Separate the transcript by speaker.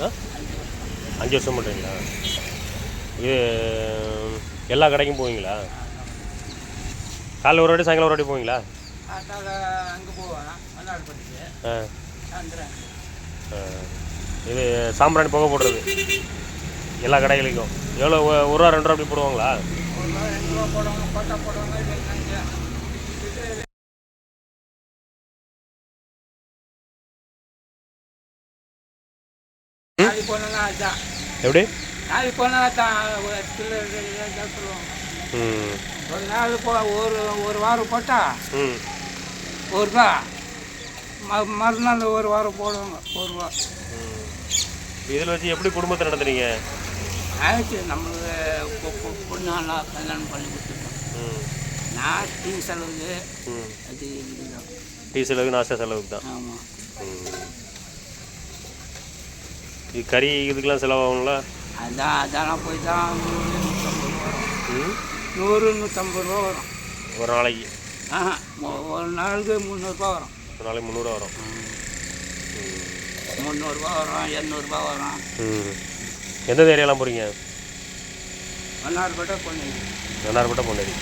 Speaker 1: ஆ? அஞ்சு வருஷம் பண்ணுறீங்களா இது எல்லா கடைக்கும் போவீங்களா? காலைல ஒரு வாட்டி சாயங்காலம் ஒரு வாட்டி போவீங்களா? ஆ. இது சாம்பிராணி புகை போடுறது. எல்லா கடைகளுக்கும். எவ்வளோ ஒரு ரூபா ரெண்டு ரூபா அப்படி போடுவாங்களா? எப்படி
Speaker 2: நாளைக்கு போனா தான் சொல்லுவாங்க ஒரு நாள் போ ஒரு ஒரு வாரம் போட்டால் ஒரு ரூபா ம மறுநாள் ஒரு வாரம் போடுவாங்க ஒரு ரூபா
Speaker 1: இதில் வச்சு எப்படி குடும்பத்தை நடத்துறீங்க
Speaker 2: ஆயிடுச்சு நம்மளுக்கு பொ- பொ- பொண்ணாலாம் கல்யாணம் பண்ணி கொடுத்துருக்கோம் நான் டீ செலவுக்கு அது
Speaker 1: டீ செலவுக்கு நாஸ்டா செலவுக்கு தான்
Speaker 2: ஆமாம்.
Speaker 1: இது கறி இதுக்கெல்லாம் செலவாகுங்களா
Speaker 2: அதான் அதெல்லாம் போய் தான் நூறு நூற்றம்பது ரூபா நூறு நூற்றம்பது ரூபா வரும்.
Speaker 1: ஒரு நாளைக்கு?
Speaker 2: ஆஹா ஒரு நாளுக்கு முந்நூறுரூபா வரும்.
Speaker 1: ஒரு நாளைக்கு முந்நூறுவா வரும்.
Speaker 2: முந்நூறுரூபா வரும் எண்ணூறுபா வரும்.
Speaker 1: ம். எந்த ஏரியாலாம் போகிறீங்க
Speaker 2: மன்னார்பேட்டை பொண்ணு
Speaker 1: நன்னார்பட்ட பொன்னேரி.